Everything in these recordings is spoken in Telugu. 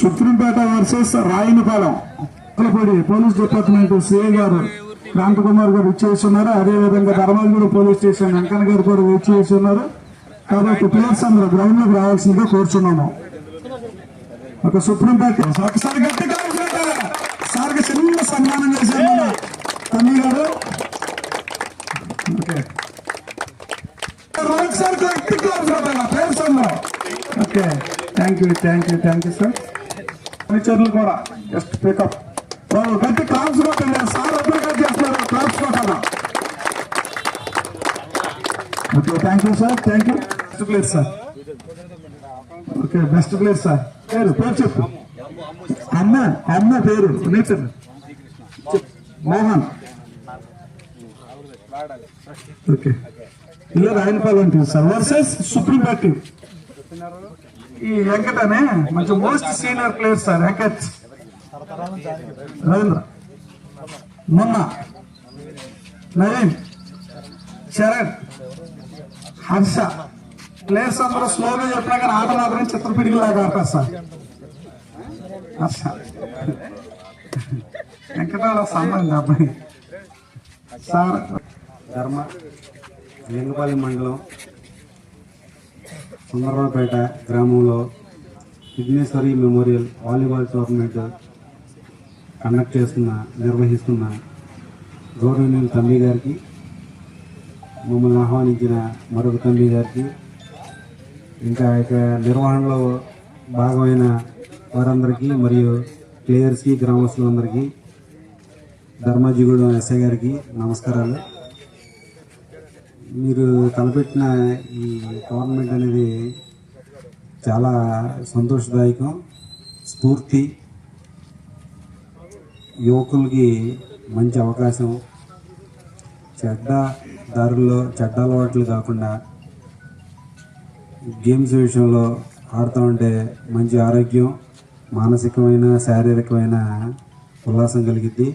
Supreempeta versus Rayanapalem. Kolapudi police department CI గారు క్రాంత్ కుమార్ గారు ఇచ్చేస్తున్నారు అదేవిధంగా ధర్మాలగూడ పోలీస్ స్టేషన్ వెంకన్న గారు కూడా ఇచ్చేస్తున్నారు కాబట్టి ప్లేయర్స్ అందరూ గ్రౌండ్లోకి రావాల్సిందిగా కోరుచున్నాము. ఒక సుప్రీంపేట ఒకసారి గట్టిగా సన్మానం చేశారు. తమ్మి గారు. ఓకే. ప్లేయర్స్ అందరూ. Okay. Thank you thank you thank you sir. ఫర్నిచర్లు కూడా జస్ట్ పికప్ వాళ్ళు గట్టి క్లాప్స్ కొట్టండి. సార్ ఎప్పుడు కట్ చేస్తున్నారు కొట్టాలి okay thank you sir thank you. Best place sir. Okay best place sir. పేరు పేరు చెప్పు. అమ్మ అమ్మ పేరు నీ పేరు చెప్పు. మోహన్. ఓకే. ఇల్లు రాయనపాలెం ఉంటుంది సార్. Versus supreme party. ఈ వెంకట్ అనే మంచి most senior player sir Venkat. Ravindra మొన్న. నవీన్. శరణ్. హర్ష. ప్లేయర్స్ అందరూ స్లోగా చెప్పినా కానీ ఆట మాత్రం చిత్రపిడిగిలాగా ఆడతారు సార్. హర్ష. వెంకటాల సంబంధం అబ్బాయి సార్. ధర్మ లింగపాలెం మండలం సుందరరావుపేట గ్రామంలో Vigneswari memorial volleyball tournament conduct చేస్తున్న నిర్వహిస్తున్న గౌరవనీయుల తమ్మి గారికి మమ్మల్ని ఆహ్వానించిన మరొక తమ్మి గారికి ఇంకా ఇక నిర్వహణలో భాగమైన వారందరికీ మరియు ప్లేయర్స్కి గ్రామస్తులందరికీ ధర్మాజిగూడెం ఎస్ఐ గారికి నమస్కారాలు. మీరు తలపెట్టిన ఈ గవర్నమెంట్ అనేది చాలా సంతోషదాయకం స్ఫూర్తి. యువకులకి మంచి అవకాశం. చెడ్డ దారుల్లో చెడ్డ అలవాట్లు కాకుండా గేమ్స్ విషయంలో ఆడుతూ ఉంటే మంచి ఆరోగ్యం మానసికమైన శారీరకమైన ఉల్లాసం కలిగిద్ది.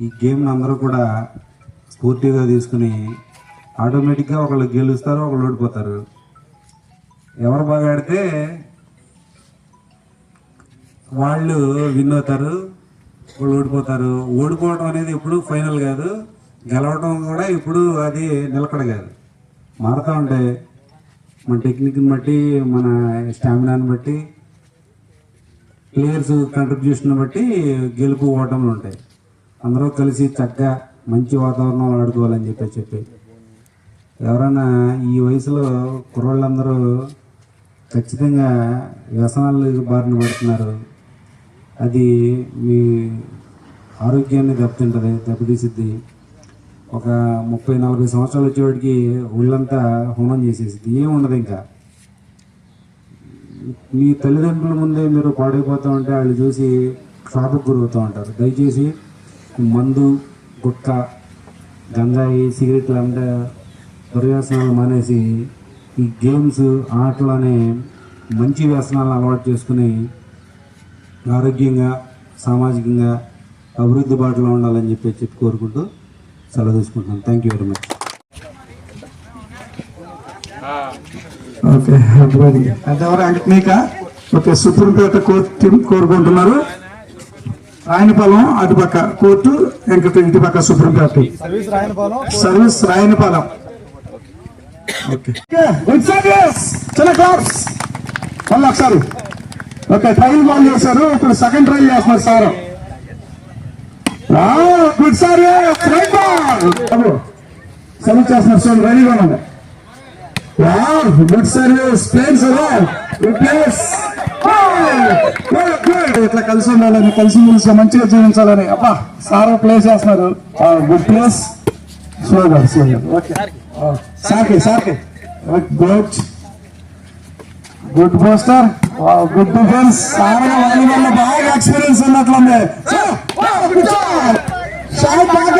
ఈ గేమ్ని అందరూ కూడా స్ఫూర్తిగా తీసుకుని ఆటోమేటిక్గా ఒకళ్ళు గెలుస్తారు ఒకళ్ళు ఓడిపోతారు. ఎవరు బాగా ఆడితే వాళ్ళు విన్ అవుతారు వాళ్ళు ఓడిపోతారు. ఓడిపోవడం అనేది ఎప్పుడు ఫైనల్ కాదు. గెలవడం కూడా ఇప్పుడు అది నిలకడ కాదు. మారుతూ ఉంటాయి మన టెక్నిక్ని బట్టి మన స్టామినాని బట్టి ప్లేయర్స్ కంట్రిబ్యూషన్ బట్టి గెలుపు ఓటములు ఉంటాయి. అందరూ కలిసి చక్కగా మంచి వాతావరణంలో ఆడుకోవాలని చెప్పి చెప్పి. ఎవరైనా ఈ వయసులో కుర్రోళ్ళందరూ ఖచ్చితంగా వ్యసనాలు బారిన పడుతున్నారు. అది మీ ఆరోగ్యాన్ని దెబ్బతింటుంది దెబ్బతీసిద్ది. ఒక ముప్పై నలభై సంవత్సరాలు వచ్చేవాడికి ఒళ్ళంతా హోమం చేసేసింది ఏం ఉండదు ఇంకా. మీ తల్లిదండ్రుల ముందే మీరు పాడైపోతూ ఉంటే వాళ్ళు చూసి షాపుకు గురవుతూ ఉంటారు. దయచేసి మందు గుట్క గంజాయి సిగరెట్లు అంటే దుర్వ్యసనాలు మానేసి ఈ గేమ్స్ ఆటలు అనే మంచి వ్యసనాలను అలవాటు చేసుకుని ఆరోగ్యంగా సామాజికంగా అభివృద్ధి బాటలో ఉండాలని చెప్పి చెప్పి కోరుకుంటూ సెలవు తీసుకుంటున్నాను. Thank you very much okay Venkat Micah? Okay Supreempeta court కోరుకుంటున్నారు. రాయనపాలెం అటుపక్క కోర్టు వెంకట ఇటుపక్క Supreempeta service Rayanapalem service good service. మళ్ళీ ఒకసారి. ఓకే ట్రైల్ బాల్ చేశారు. ఇప్పుడు సెకండ్ ట్రైల్ చేస్తున్నారు sir. Good service. Ball. Service చేస్తున్నారు సార్. రెడీగా service. Players alive. Good place. Good, good. ఇట్లా కలిసి ఉండాలని కలిసి మెలిసి మంచిగా జీవించాలని. అబ్బా సార్ ప్లే చేస్తున్నారు. గుడ్ ప్లేస్ స్లోగా స్లోగా ఓకే సార్కి సార్కి good good poster good defence sir volleyball బాగా ఎక్స్పీరియన్స్ ఉన్నట్లుంది. షాట్ బాగా